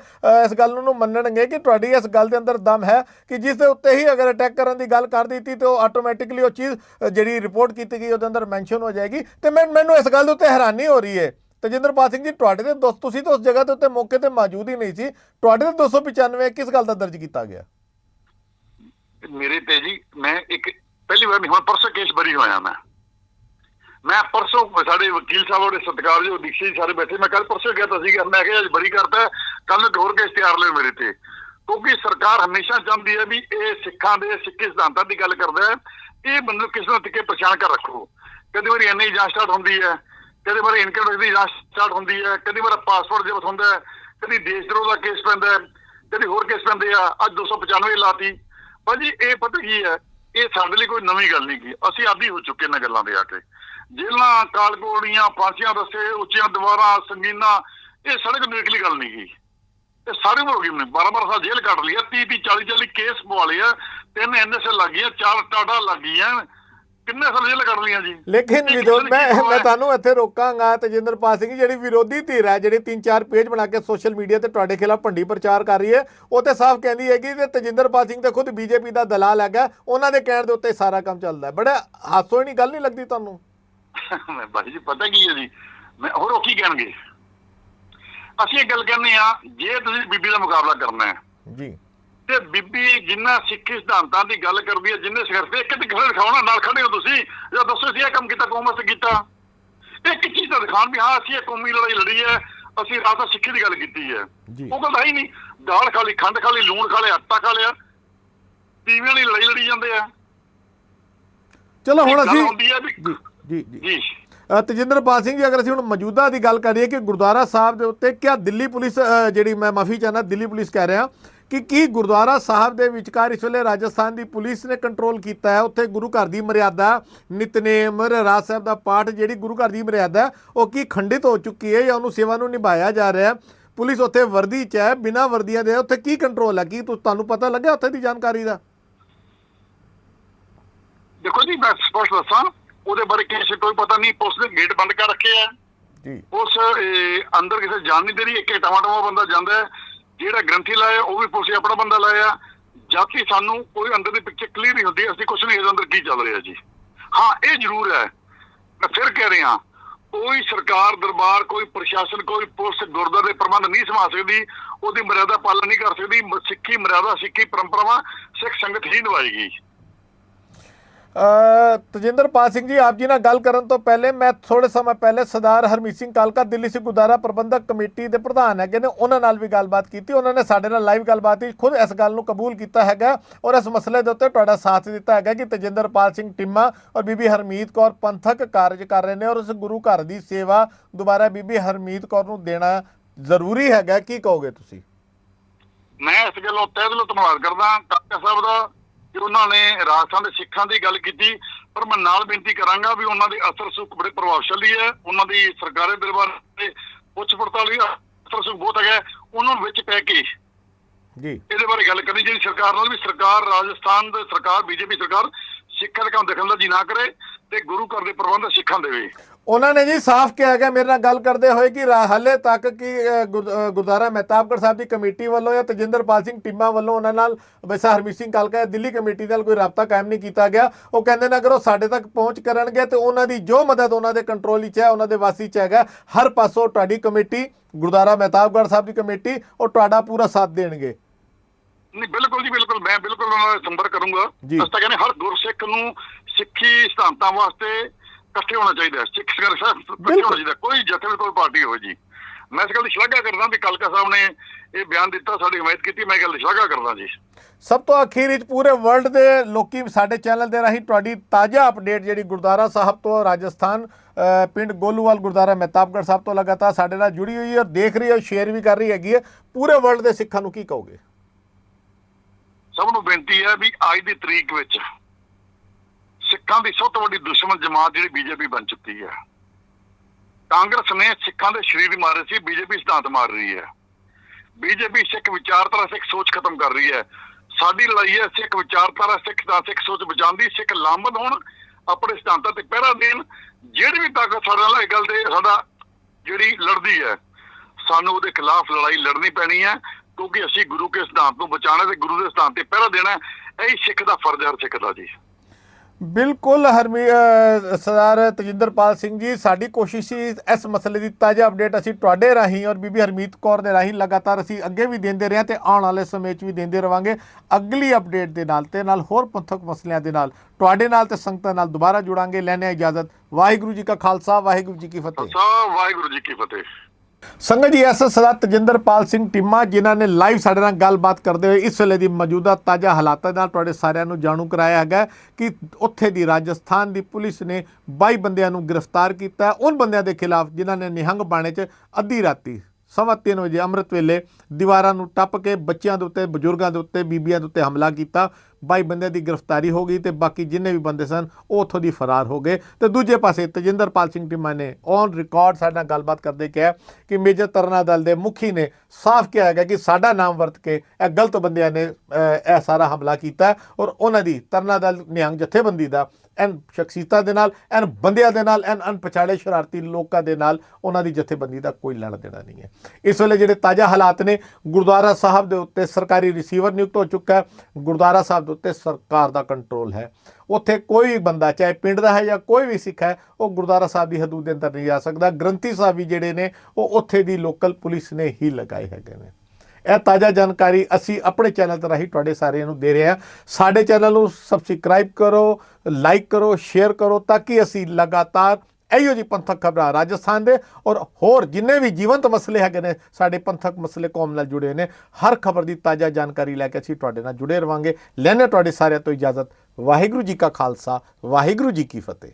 Speaker 1: ਇਸ ਗੱਲ ਨੂੰ ਮੰਨਣਗੇ ਕਿ ਤੁਹਾਡੀ ਇਸ ਗੱਲ ਦੇ ਅੰਦਰ ਦਮ ਹੈ ਕਿ ਜਿਸ ਦੇ ਉੱਤੇ ਹੀ ਅਗਰ ਅਟੈਕ ਕਰਨ ਦੀ ਗੱਲ ਕਰ ਦਿੱਤੀ ਤੇ ਉਹ ਆਟੋਮੈਟਿਕਲੀ ਉਹ ਚੀਜ਼ ਜਿਹੜੀ ਰਿਪੋਰਟ ਕੀਤੀ ਗਈ ਉਹਦੇ ਅੰਦਰ ਮੈਂਸ਼ਨ ਹੋ ਜਾਏਗੀ। ਤੇ ਮੈਂ ਮੈਨੂੰ ਇਸ ਗੱਲ ਦੇ ਉੱਤੇ ਹੈਰਾਨੀ ਹੋ ਰਹੀ ਹੈ। ਤਜਿੰਦਰਪਾਲ ਸਿੰਘ ਜੀ ਤੁਹਾਡੇ ਦੇ ਦੋਸਤ ਤੁਸੀਂ ਤਾਂ ਉਸ ਜਗ੍ਹਾ ਦੇ ਉੱਤੇ ਮੌਕੇ ਤੇ ਮੌਜੂਦ ਹੀ ਨਹੀਂ ਸੀ। ਤੁਹਾਡੇ ਤੇ 295 ਕਿਸ ਗੱਲ ਦਾ ਦਰਜ ਕੀਤਾ ਗਿਆ?
Speaker 2: ਮੇਰੇ ਤੇ ਜੀ ਮੈਂ ਇੱਕ ਪਹਿਲੀ ਵਾਰ ਨਹੀਂ ਹੁਣ ਪਰਸੋਂ ਕੇਸ ਬਰੀ ਹੋਇਆ ਮੈਂ। ਮੈਂ ਪਰਸੋਂ ਸਾਡੇ ਵਕੀਲ ਸਾਹਿਬ ਉਹਦੇ ਸਤਿਕਾਰਯੋਗ ਦੀਕਸ਼ਿਤ ਜੀ ਸਾਰੇ ਬੈਠੇ। ਮੈਂ ਕੱਲ ਪਰਸੋਂ ਗਿਆ ਤਾਂ ਸੀਗਾ, ਮੈਂ ਕਿਹਾ ਅੱਜ ਬੜੀ ਕਰਤਾ ਕੱਲ ਨੂੰ ਇੱਕ ਹੋਰ ਕੇਸ ਤਿਆਰ ਲਿਓ ਮੇਰੇ ਤੇ। ਕਿਉਂਕਿ ਸਰਕਾਰ ਹਮੇਸ਼ਾ ਚਾਹੁੰਦੀ ਹੈ ਵੀ ਇਹ ਸਿੱਖਾਂ ਦੇ, ਸਿੱਖੀ ਸਿਧਾਂਤਾਂ ਦੀ ਗੱਲ ਕਰਦਾ ਹੈ, ਇਹ ਬੰਦੇ ਨੂੰ ਕਿਸੇ ਨਾ ਤਰੀਕੇ ਪਛਾਣ ਕਰ ਰੱਖੋ। ਕਦੇ ਵਾਰੀ ਐਨਆਈ ਜਾਂਚ ਸਟਾਰਟ ਹੁੰਦੀ ਹੈ, ਕਦੇ ਵਾਰੀ ਇਨਕਮ ਟੈਕਸ ਦੀ ਜਾਂਚ ਸਟਾਰਟ ਹੁੰਦੀ ਹੈ, ਕਦੇ ਵਾਰ ਪਾਸਪੋਰਟ ਜ਼ਬਤ ਹੁੰਦਾ ਹੈ, ਕਦੀ ਦੇਸ਼ ਦਰੋਹ ਦਾ ਕੇਸ ਪੈਂਦਾ ਹੈ, ਕਦੀ ਹੋਰ ਕੇਸ ਪੈਂਦੇ ਆ, ਅੱਜ 295 ਲਾਤੀ। ਭਾਜੀ, ਇਹ ਪਤਾ ਕੀ ਹੈ, ਇਹ ਸਾਡੇ ਲਈ ਕੋਈ ਨਵੀਂ ਗੱਲ ਨਹੀਂ ਕੀ ਅਸੀਂ ਆਦੀ ਹੋ ਚੁੱਕੇ ਇਹਨਾਂ ਗੱਲਾਂ ਦੇ ਆ ਕੇ। ਜੇਲਾਂ ਕਾਲਕੋੜੀਆਂ ਫਾਂਸੀਆਂ ਰਸੇ ਉੱਚੀਆਂ ਦੀਵਾਰਾਂ ਸੰਗੀਨਾ ਇਹ ਸੜਕ ਨਿਕਲੀ ਗੱਲ ਨਹੀਂ ਗਈ। ਇਹ ਸਾਰੇ ਹੋ ਗਏ ਨੇ 12 12 ਸਾਲ ਜੇਲ੍ਹ ਕੱਟ ਲਈ ਆ 30 30 40 40 ਕੇਸ ਪਵਾ ਲਏ ਆ। ਤਿੰਨ ਐਨਐਸਏ ਲੱਗ ਗਈਆਂ ਚਾਰ ਟਾਟਾ ਲੱਗ ਗਈਆਂ। ਕਿੰਨੇ ਸਾਲ ਜੇਲ੍ਹ ਕੱਟ ਲਈਆਂ ਜੀ?
Speaker 1: ਲੇਕਿਨ ਵਿਰੋਧ ਮੈਂ? ਮੈਂ ਤੁਹਾਨੂੰ ਇੱਥੇ ਰੋਕਾਂਗਾ ਤਜਿੰਦਰਪਾਲ ਸਿੰਘ ਜਿਹੜੀ ਵਿਰੋਧੀ ਧਿਰ ਹੈ ਜਿਹੜੀ ਤਿੰਨ ਚਾਰ ਪੇਜ ਬਣਾ ਕੇ ਸੋਸ਼ਲ ਮੀਡੀਆ ਤੇ ਤੁਹਾਡੇ ਖਿਲਾਫ ਭੰਡੀ ਪ੍ਰਚਾਰ ਕਰ ਰਹੀ ਹੈ ਉਹ ਤੇ ਸਾਫ਼ ਕਹਿੰਦੀ ਹੈ ਕਿ ਤੇ ਤਜਿੰਦਰਪਾਲ ਸਿੰਘ ਤੇ ਖੁਦ ਬੀਜੇਪੀ ਦਾ ਦਲਾਲ ਹੈਗਾ ਉਹਨਾਂ ਦੇ ਕਹਿਣ ਦੇ ਉੱਤੇ ਸਾਰਾ ਕੰਮ ਚੱਲਦਾ ਹੈ। ਬੜਾ ਹਾਸੋ ਨਹੀਂ ਗੱਲ ਨਹੀਂ ਲੱਗਦੀ ਤੁਹਾਨੂੰ?
Speaker 2: ਮੈਂ ਬਾਈ ਜੀ ਪਤਾ ਕੀ ਹੈ ਜੀ? ਮੈਂ ਹੋਰ ਉਹ ਕੀ ਕਹਿਣਗੇ? ਅਸੀਂ ਇਹ ਗੱਲ ਕਹਿੰਦੇ ਆ ਜੇ ਤੁਸੀਂ ਬੀਬੀ ਦਾ ਮੁਕਾਬਲਾ ਕਰਨਾ ਹੈ
Speaker 1: ਜੀ।
Speaker 2: ਤੇ ਬੀਬੀ ਜਿੰਨਾ ਸਿੱਖੀ ਸਿਧਾਂਤਾਂ ਦੀ ਗੱਲ ਕਰਦੀ ਹੈ ਜਿੰਨੇ ਸਿਰਫ ਇੱਕ ਤੇ ਕਿਸੇ ਦਿਖਾਉਣਾ ਨਾਲ ਖੜੇ ਹੋ ਤੁਸੀਂ ਜਾਂ ਦੱਸੋ ਅਸੀਂ ਇਹ ਕੰਮ ਕੀਤਾ ਕੌਮ ਵਾਸਤੇ ਕੀਤਾ। ਇੱਕ ਚੀਜ਼ ਤਾਂ ਦਿਖਾਉਣ ਵੀ ਹਾਂ ਅਸੀਂ ਇਹ ਕੌਮੀ ਲੜਾਈ ਲੜੀ ਹੈ ਅਸੀਂ ਰਾਤ ਦਾ ਸਿੱਖੀ ਦੀ ਗੱਲ ਕੀਤੀ ਹੈ। ਉਹ ਗੱਲ ਹੈ ਹੀ ਨਹੀਂ। ਦਾਲ ਖਾ ਲਈ ਖੰਡ ਖਾ ਲਈ ਲੂਣ ਖਾ ਲਿਆ ਆਟਾ ਖਾ ਲਿਆ ਟੀਵੀਆਂ ਦੀ ਲੜਾਈ ਲੜੀ ਜਾਂਦੇ ਆ।
Speaker 1: ਚਲੋ ਹੁਣ ਅਸੀਂ
Speaker 2: ਹੁੰਦੀ ਹੈ ਵੀ
Speaker 1: ਜੀ ਜੀ। ਤੇਜਿੰਦਰਪਾਲ ਸਿੰਘ ਜੀ ਅਗਰ ਅਸੀਂ ਹੁਣ ਮੌਜੂਦਾ ਦੀ ਗੱਲ ਕਰੀਏ ਕਿ ਗੁਰਦੁਆਰਾ ਸਾਹਿਬ ਦੇ ਉੱਤੇ ਕਿਆ ਦਿੱਲੀ ਪੁਲਿਸ ਜਿਹੜੀ ਮੈਂ ਮਾਫੀ ਚਾਹਨਾ ਦਿੱਲੀ ਪੁਲਿਸ ਕਹਿ ਰਿਹਾ ਕਿ ਕੀ ਗੁਰਦੁਆਰਾ ਸਾਹਿਬ ਦੇ ਵਿਚਕਾਰ ਇਸ ਵੇਲੇ ਰਾਜਸਥਾਨ ਦੀ ਪੁਲਿਸ ਨੇ ਕੰਟਰੋਲ ਕੀਤਾ ਹੈ? ਉੱਥੇ ਗੁਰੂ ਘਰ ਦੀ ਮਰਿਆਦਾ ਨਿਤਨੇਮ ਰਹਿਰਾਸ ਸਾਹਿਬ ਦਾ ਪਾਠ ਜਿਹੜੀ ਗੁਰੂ ਘਰ ਦੀ ਮਰਿਆਦਾ ਉਹ ਕੀ ਖੰਡਿਤ ਹੋ ਚੁੱਕੀ ਹੈ ਜਾਂ ਉਹਨੂੰ ਸੇਵਾ ਨੂੰ ਨਿਭਾਇਆ ਜਾ ਰਿਹਾ ਹੈ? ਪੁਲਿਸ ਉੱਥੇ ਵਰਦੀ 'ਚ ਹੈ ਬਿਨਾਂ ਵਰਦੀਆਂ ਦੇ ਉੱਥੇ ਕੀ ਕੰਟਰੋਲ ਹੈ? ਕੀ ਤੁਹਾਨੂੰ ਪਤਾ ਲੱਗਿਆ ਉੱਥੇ ਦੀ ਜਾਣਕਾਰੀ ਦਾ?
Speaker 2: ਦੇਖੋ ਜੀ ਮੈਂ ਸਪਸ਼ਟ ਦੱਸਾਂ ਉਹਦੇ ਬਾਰੇ ਕਿਸੇ ਕੋਈ ਪਤਾ ਨਹੀਂ ਪੁਲਿਸ ਨੇ ਗੇਟ ਬੰਦ ਕਰ ਰੱਖੇ ਆ।
Speaker 1: ਜੀ।
Speaker 2: ਉਸ ਅੰਦਰ ਕਿਸੇ ਜਾਣ ਨਹੀਂ ਦੇ ਰਹੀ ਇੱਕ ਟਮਾਟਮਾ ਬੰਦਾ ਜਾਂਦਾ ਜਿਹੜਾ ਗ੍ਰੰਥੀ ਲਾਇਆ ਉਹ ਵੀ ਪੁਲਿਸ ਆਪਣਾ ਬੰਦਾ ਲਾਇਆ। ਜਦ ਕਿ ਸਾਨੂੰ ਕੋਈ ਅੰਦਰ ਦੀ ਪਿਕਚਰ ਕਲੀਅਰ ਨਹੀਂ ਹੁੰਦੀ ਅਸੀਂ ਕੁਝ ਨਹੀਂ ਇਹਦੇ ਅੰਦਰ ਕੀ ਚੱਲ ਰਿਹਾ ਜੀ। ਹਾਂ ਇਹ ਜ਼ਰੂਰ ਹੈ। ਮੈਂ ਫਿਰ ਕਹਿ ਰਿਹਾ ਕੋਈ ਸਰਕਾਰ ਦਰਬਾਰ ਕੋਈ ਪ੍ਰਸ਼ਾਸਨ ਕੋਈ ਪੁਲਿਸ ਗੁਰਦੁਆਰੇ ਦੇ ਪ੍ਰਬੰਧ ਨਹੀਂ ਸਮਾ ਸਕਦੀ ਉਹਦੀ ਮਰਿਆਦਾ ਪਾਲਣ ਨਹੀਂ ਕਰ ਸਕਦੀ ਸਿੱਖੀ ਮਰਿਆਦਾ ਸਿੱਖੀ ਪਰੰਪਰਾਵਾਂ ਸਿੱਖ ਸੰਗਤ ਹੀ ਨਿਭਾਏਗੀ।
Speaker 1: ਤਜਿੰਦਰਪਾਲ ਸਿੰਘ ਜੀ, ਆਪ ਜੀ ਨਾਲ ਗੱਲ ਕਰਨ ਤੋਂ ਪਹਿਲੇ ਮੈਂ ਥੋੜੇ ਸਮਾਂ ਪਹਿਲੇ ਸਰਦਾਰ ਹਰਮੀਤ ਸਿੰਘ ਕਾਲਕਾ, ਦਿੱਲੀ ਸਿੱਖ ਗੁਰਦੁਆਰਾ ਪ੍ਰਬੰਧਕ ਕਮੇਟੀ ਦੇ ਪ੍ਰਧਾਨ ਹੈਗੇ ਨੇ, ਉਹਨਾਂ ਨਾਲ ਵੀ ਗੱਲਬਾਤ ਕੀਤੀ। ਉਹਨਾਂ ਨੇ ਸਾਡੇ ਨਾਲ ਲਾਈਵ ਗੱਲਬਾਤ ਵਿੱਚ ਖੁਦ ਇਸ ਗੱਲ ਨੂੰ ਕਬੂਲ ਕੀਤਾ ਹੈਗਾ ਔਰ ਇਸ ਮਸਲੇ ਦੇ ਉੱਤੇ ਤੁਹਾਡਾ ਸਾਥ ਦਿੱਤਾ ਹੈਗਾ ਕਿ ਤਜਿੰਦਰਪਾਲ ਸਿੰਘ ਟਿੰਮਾ ਔਰ ਬੀਬੀ ਹਰਮੀਤ ਕੌਰ ਪੰਥਕ ਕਾਰਜ ਕਰ ਰਹੇ ਨੇ ਔਰ ਉਸ ਗੁਰੂ ਘਰ ਦੀ ਸੇਵਾ ਦੁਬਾਰਾ ਬੀਬੀ ਹਰਮੀਤ ਕੌਰ ਨੂੰ ਦੇਣਾ ਜ਼ਰੂਰੀ ਹੈਗਾ। ਕੀ ਕਹੋਗੇ ਤੁਸੀਂ?
Speaker 2: ਮੈਂ ਇਸ ਗੱਲੋਂ ਤਹਿ ਦਿਲੋਂ ਧੰਨਵਾਦ ਕਰਦਾ। ਕਾਕਾ ਸਾਹਿਬ ਦਾ ਕਿ ਉਹਨਾਂ ਨੇ ਰਾਜਸਥਾਨ ਦੇ ਸਿੱਖਾਂ ਦੀ ਗੱਲ ਕੀਤੀ ਪਰ ਮੈਂ ਨਾਲ ਬੇਨਤੀ ਕਰਾਂਗਾ ਵੀ ਉਹਨਾਂ ਦੇ ਅਸਰ ਸੁਖ ਬੜੇ ਪ੍ਰਭਾਵਸ਼ਾਲੀ ਹੈ ਉਹਨਾਂ ਦੀ ਸਰਕਾਰੀ ਦਰਬਾਰ ਤੇ ਉੱਚ ਪੜਤਾਲ ਵੀ ਅਸਰ ਸੁਖ ਬਹੁਤ ਹੈਗਾ ਉਹਨਾਂ ਵਿੱਚ ਪੈ ਕੇ
Speaker 1: ਜੀ।
Speaker 2: ਇਹਦੇ ਬਾਰੇ ਗੱਲ ਕਰਨੀ ਜਿਹੜੀ ਸਰਕਾਰ ਨਾਲ ਵੀ ਸਰਕਾਰ ਰਾਜਸਥਾਨ ਦੀ ਸਰਕਾਰ ਬੀਜੇਪੀ ਸਰਕਾਰ ਸਿੱਖਾਂ ਦੇ ਕੰਮ ਦਖਲ ਜੀ ਨਾ ਕਰੇ ਤੇ ਗੁਰੂ ਘਰ ਦੇ ਪ੍ਰਬੰਧ ਸਿੱਖਾਂ ਦੇਵੇ
Speaker 1: ਉਹਨਾਂ ਨੇ ਜੀ ਸਾਫ਼ ਕਿਹਾ ਹੈਗਾ ਮੇਰੇ ਨਾਲ ਗੱਲ ਕਰਦੇ ਹੋਏ ਕਿ ਹਾਲੇ ਤੱਕ ਕਿ ਅ, ਗੁਰ- ਅ, ਗੁਰਦੁਆਰਾ ਮਹਿਤਾਬਗੜ੍ਹ ਸਾਹਿਬ ਦੀ ਕਮੇਟੀ ਵੱਲੋਂ ਜਾਂ ਤਜਿੰਦਰਪਾਲ ਸਿੰਘ ਟਿੰਮਾ ਵੱਲੋਂ ਉਹਨਾਂ ਨਾਲ ਵੈਸਾ ਹਰਮੀਤ ਸਿੰਘ ਕਾਲਕਾ ਦਿੱਲੀ ਕਮੇਟੀ ਨਾਲ ਕੋਈ ਰਾਬਤਾ ਕਾਇਮ ਨਹੀਂ ਕੀਤਾ ਗਿਆ। ਉਹ ਕਹਿੰਦੇ ਨੇ ਅਗਰ ਉਹ ਸਾਡੇ ਤੱਕ ਪਹੁੰਚ ਕਰਨਗੇ ਤੇ ਉਹਨਾਂ ਦੀ ਜੋ ਮਦਦ ਉਹਨਾਂ ਦੇ ਕੰਟਰੋਲ ਵਿੱਚ ਹੈ ਉਹਨਾਂ ਦੇ ਵਾਸੀ ਚ ਹੈਗਾ ਹਰ ਪਾਸੋਂ ਤੁਹਾਡੀ ਕਮੇਟੀ ਗੁਰਦੁਆਰਾ ਮਹਿਤਾਬਗੜ੍ਹ ਸਾਹਿਬ ਦੀ ਕਮੇਟੀ ਉਹ ਤੁਹਾਡਾ ਪੂਰਾ ਸਾਥ ਦੇਣਗੇ।
Speaker 2: ਨਹੀਂ ਬਿਲਕੁਲ ਜੀ ਬਿਲਕੁਲ। ਮੈਂ ਬਿਲਕੁਲ ਉਹਨਾਂ ਨਾਲ ਸੰਪਰਕ ਕਰੂੰਗਾ।
Speaker 1: ਜੀ।
Speaker 2: ਅਸੀਂ ਤਾਂ ਕਹਿੰਦੇ ਹਰ ਗੁਰਸਿੱਖ ਨੂੰ ਸਿੱਖੀ ਸਿਧਾਂਤਾਂ ਵਾਸਤੇ ਇਕੱਠੇ ਹੋਣਾ ਚਾਹੀਦਾ। ਸਿੱਖ ਸੰਗਤ ਸਾਹਿਬ ਇਕੱਠੇ। ਹੋਣਾ ਚਾਹੀਦਾ ਕੋਈ ਜਥੇ ਕੋਈ ਪਾਰਟੀ ਹੋਵੇ ਜੀ। ਮੈਂ ਇਸ ਗੱਲ ਦੀ ਸ਼ਲਾਘਾ ਕਰਦਾ ਵੀ ਕਲਕਾ ਸਾਹਿਬ ਨੇ ਇਹ ਬਿਆਨ ਦਿੱਤਾ ਸਾਡੀ ਹਮਾਇਤ ਕੀਤੀ ਮੈਂ ਗੱਲ ਦੀ ਸ਼ਲਾਘਾ ਕਰਦਾ ਜੀ।
Speaker 1: ਸਭ ਤੋਂ ਅਖੀਰ ਵਿੱਚ ਪੂਰੇ ਵਰਲਡ ਦੇ ਲੋਕੀ ਸਾਡੇ ਚੈਨਲ ਦੇ ਰਾਹੀਂ ਤੁਹਾਡੀ ਤਾਜ਼ਾ ਅਪਡੇਟ ਜਿਹੜੀ ਗੁਰਦੁਆਰਾ ਸਾਹਿਬ ਤੋਂ ਰਾਜਸਥਾਨ ਪਿੰਡ ਗੋਲੂਵਾਲ ਗੁਰਦੁਆਰਾ ਮਹਿਤਾਬਗੜ੍ਹ ਸਾਹਿਬ ਤੋਂ ਲਗਾਤਾਰ ਸਾਡੇ ਨਾਲ ਜੁੜੀ ਹੋਈ ਹੈ ਔਰ ਦੇਖ ਰਹੀ ਹੈ ਸ਼ੇਅਰ ਵੀ ਕਰ ਰਹੀ ਹੈਗੀ ਹੈ। ਪੂਰੇ ਵਰਲਡ ਦੇ ਸਿੱਖਾਂ ਨੂੰ ਕੀ ਕਹੋਗੇ?
Speaker 2: ਸਭ ਨੂੰ ਬੇਨਤੀ ਹੈ ਵੀ ਅੱਜ ਦੀ ਤਰੀਕ ਵਿੱਚ ਸਿੱਖਾਂ ਦੀ ਸਭ ਤੋਂ ਵੱਡੀ ਦੁਸ਼ਮਣ ਜਮਾਤ ਜਿਹੜੀ ਬੀਜੇਪੀ ਬਣ ਚੁੱਕੀ ਹੈ। ਕਾਂਗਰਸ ਨੇ ਸਿੱਖਾਂ ਦੇ ਸ਼ਰੀਰ ਮਾਰੇ ਸੀ, ਬੀਜੇਪੀ ਸਿਧਾਂਤ ਮਾਰ ਰਹੀ ਹੈ। ਬੀਜੇਪੀ ਸਿੱਖ ਵਿਚਾਰਧਾਰਾ, ਸਿੱਖ ਸੋਚ ਖਤਮ ਕਰ ਰਹੀ ਹੈ। ਸਾਡੀ ਲੜਾਈ ਹੈ ਸਿੱਖ ਵਿਚਾਰਧਾਰਾ, ਸਿੱਖ ਦਾ ਸਿੱਖ ਸੋਚ ਬਚਾਉਣ ਦੀ ਸਿੱਖ ਲਾਮਬੰਦ ਹੋਣ, ਆਪਣੇ ਸਿਧਾਂਤਾਂ ਤੇ ਪਹਿਰਾ ਦੇਣ। ਜਿਹੜੀ ਵੀ ਤਾਕਤ ਸਾਡੇ ਨਾਲ ਇਹ ਗੱਲ ਦੇ ਸਾਡਾ ਜਿਹੜੀ ਲੜਦੀ ਹੈ, ਸਾਨੂੰ ਉਹਦੇ ਖਿਲਾਫ ਲੜਾਈ ਲੜਨੀ ਪੈਣੀ ਹੈ, ਕਿਉਂਕਿ ਅਸੀਂ ਗੁਰੂ ਕੇ ਸਿਧਾਂਤ ਨੂੰ ਬਚਾਉਣਾ ਤੇ ਗੁਰੂ ਦੇ ਸਿਧਾਂਤ ਤੇ ਪਹਿਰਾ ਦੇਣਾ ਹੈ। ਇਹੀ ਸਿੱਖ ਦਾ ਫਰਜ਼ ਹੈ ਸਿੱਖ ਦਾ ਜੀ।
Speaker 1: ਬਿਲਕੁਲ ਹਰਮੀ ਸਰਦਾਰ ਤਜਿੰਦਰਪਾਲ ਸਿੰਘ ਜੀ, ਸਾਡੀ ਕੋਸ਼ਿਸ਼ ਸੀ ਇਸ ਮਸਲੇ ਦੀ ਤਾਜ਼ਾ ਅਪਡੇਟ ਅਸੀਂ ਤੁਹਾਡੇ ਰਾਹੀਂ ਔਰ ਬੀਬੀ ਹਰਮੀਤ ਕੌਰ ਦੇ ਰਾਹੀਂ ਲਗਾਤਾਰ ਅਸੀਂ ਅੱਗੇ ਵੀ ਦਿੰਦੇ ਰਹੇ ਹਾਂ ਤੇ ਆਉਣ ਵਾਲੇ ਸਮੇਂ 'ਚ ਵੀ ਦਿੰਦੇ ਰਵਾਂਗੇ ਅਗਲੀ ਅਪਡੇਟ ਦੇ ਨਾਲ ਤੇ ਨਾਲ ਹੋਰ ਪੰਥਕ ਮਸਲਿਆਂ ਦੇ ਨਾਲ। ਤੁਹਾਡੇ ਨਾਲ ਤੇ ਸੰਗਤਾਂ ਨਾਲ ਦੁਬਾਰਾ ਜੁੜਾਂਗੇ। ਲੈਣੇ ਇਜਾਜ਼ਤ। ਵਾਹਿਗੁਰੂ ਜੀ ਕਾ ਖਾਲਸਾ, ਵਾਹਿਗੁਰੂ ਜੀ ਕੀ ਫਤਿਹ।
Speaker 2: ਵਾਹਿਗੁਰੂ ਜੀ ਕੀ ਫਤਿਹ।
Speaker 1: ਸੰਗਤ ਜੀ, ਐਸ ਸਰਦਾਰ ਤਜਿੰਦਰਪਾਲ ਸਿੰਘ ਟਿੰਮਾ, ਜਿਨ੍ਹਾਂ ਨੇ ਲਾਈਵ ਸਾਡੇ ਨਾਲ ਗੱਲਬਾਤ ਕਰਦੇ ਹੋਏ, ਇਸ ਵੇਲੇ ਦੀ ਮੌਜੂਦਾ ਤਾਜ਼ਾ ਹਾਲਾਤਾਂ ਨਾਲ ਤੁਹਾਡੇ ਸਾਰਿਆਂ ਨੂੰ ਜਾਣੂ ਕਰਾਇਆ ਹੈਗਾ ਕਿ ਉੱਥੇ ਦੀ ਰਾਜਸਥਾਨ ਦੀ ਪੁਲਿਸ ਨੇ 22 ਬੰਦਿਆਂ ਨੂੰ ਗ੍ਰਿਫਤਾਰ ਕੀਤਾ ਹੈ। ਬੰਦਿਆਂ ਦੇ ਖਿਲਾਫ ਜਿਨ੍ਹਾਂ ਨੇ ਨਿਹੰਗ ਬਾਣੇ 'ਚ ਅੱਧੀ ਰਾਤੀ ਸਵਾ ਤਿੰਨ ਵਜੇ ਅੰਮ੍ਰਿਤ ਵੇਲੇ ਦੀਵਾਰਾਂ ਨੂੰ ਟੱਪ ਕੇ ਬੱਚਿਆਂ ਦੇ ਉੱਤੇ, ਬਜ਼ੁਰਗਾਂ ਦੇ ਉੱਤੇ, ਬੀਬੀਆਂ ਦੇ ਉੱਤੇ ਹਮਲਾ ਕੀਤਾ। 22 ਬੰਦਿਆਂ ਦੀ ਗ੍ਰਿਫਤਾਰੀ ਹੋ ਗਈ ਤੇ ਬਾਕੀ ਜਿੰਨੇ ਵੀ ਬੰਦੇ ਸਨ, ਉਹ ਉੱਥੋਂ ਦੀ ਫਰਾਰ ਹੋ ਗਏ। ਤੇ ਦੂਜੇ ਪਾਸੇ ਤਜਿੰਦਰਪਾਲ ਸਿੰਘ ਟਿਮਾ ਨੇ ਔਨ ਰਿਕਾਰਡ ਸਾਡੇ ਨਾਲ ਗੱਲਬਾਤ ਕਰਦੇ ਕਿਹਾ ਕਿ ਮੇਜਰ ਤਰਨਾ ਦਲ ਦੇ ਮੁਖੀ ਨੇ ਸਾਫ਼ ਕਿਹਾ ਗਿਆ ਕਿ ਸਾਡਾ ਨਾਮ ਵਰਤ ਕੇ ਇਹ ਗਲਤ ਬੰਦਿਆਂ ਨੇ ਇਹ ਸਾਰਾ ਹਮਲਾ ਕੀਤਾ। ਔਰ ਉਹਨਾਂ ਦੀ ਤਰਨਾ ਦਲ ਨਿਹੰਗ ਜਥੇਬੰਦੀ ਦਾ ਐਨ ਸ਼ਖਸੀਅਤਾਂ ਦੇ ਨਾਲ, ਐਨ ਬੰਦਿਆਂ ਦੇ ਨਾਲ, ਐਨ ਅਣਪਛਾੜੇ ਸ਼ਰਾਰਤੀ ਲੋਕਾਂ ਦੇ ਨਾਲ ਉਹਨਾਂ ਦੀ ਜਥੇਬੰਦੀ ਦਾ ਕੋਈ ਲੈਣਾ ਦੇਣਾ ਨਹੀਂ ਹੈ। ਇਸ ਵੇਲੇ ਜਿਹੜੇ ਤਾਜ਼ਾ ਹਾਲਾਤ ਨੇ, ਗੁਰਦੁਆਰਾ ਸਾਹਿਬ ਦੇ ਉੱਤੇ ਸਰਕਾਰੀ ਰਿਸੀਵਰ ਨਿਯੁਕਤ ਹੋ ਚੁੱਕਾ ਹੈ। ਗੁਰਦੁਆਰਾ ਸਾਹਿਬ ਦੇ ਉੱਤੇ ਸਰਕਾਰ ਦਾ ਕੰਟਰੋਲ ਹੈ। ਉੱਥੇ ਕੋਈ ਵੀ ਬੰਦਾ, ਚਾਹੇ ਪਿੰਡ ਦਾ ਹੈ ਜਾਂ ਕੋਈ ਵੀ ਸਿੱਖ ਹੈ, ਉਹ ਗੁਰਦੁਆਰਾ ਸਾਹਿਬ ਦੀ ਹਦੂਦ ਦੇ ਅੰਦਰ ਨਹੀਂ ਜਾ ਸਕਦਾ। ਗ੍ਰੰਥੀ ਸਾਹਿਬ ਵੀ ਜਿਹੜੇ ਨੇ, ਉਹ ਉੱਥੇ ਦੀ ਲੋਕਲ ਪੁਲਿਸ ਨੇ ਹੀ ਲਗਾਏ ਹੈਗੇ ਨੇ। ਇਹ ਤਾਜ਼ਾ ਜਾਣਕਾਰੀ ਅਸੀਂ ਆਪਣੇ ਚੈਨਲ ਤੇ ਰਾਹੀਂ ਤੁਹਾਡੇ ਸਾਰਿਆਂ ਨੂੰ ਦੇ ਰਹੇ ਹਾਂ। ਸਾਡੇ ਚੈਨਲ ਨੂੰ ਸਬਸਕ੍ਰਾਈਬ ਕਰੋ ਲਾਈਕ ਕਰੋ ਸ਼ੇਅਰ ਕਰੋ ਤਾਂ ਕਿ ਅਸੀਂ ਲਗਾਤਾਰ ਇਹੋ ਜਿਹੀ ਪੰਥਕ ਖਬਰਾਂ ਰਾਜਸਥਾਨ ਦੇ ਔਰ ਹੋਰ ਜਿੰਨੇ ਵੀ ਜੀਵੰਤ ਮਸਲੇ ਹੈਗੇ ਨੇ, ਸਾਡੇ ਪੰਥਕ ਮਸਲੇ ਕੌਮ ਨਾਲ ਜੁੜੇ ਨੇ, ਹਰ ਖਬਰ ਦੀ ਤਾਜ਼ਾ ਜਾਣਕਾਰੀ ਲੈ ਕੇ ਅਸੀਂ ਤੁਹਾਡੇ ਨਾਲ ਜੁੜੇ ਰਵਾਂਗੇ। ਲੈਣੇ ਤੁਹਾਡੇ ਸਾਰਿਆਂ ਤੋਂ ਇਜਾਜ਼ਤ। ਵਾਹਿਗੁਰੂ ਜੀ ਕਾ ਖਾਲਸਾ, ਵਾਹਿਗੁਰੂ ਜੀ ਕੀ ਫਤਿਹ।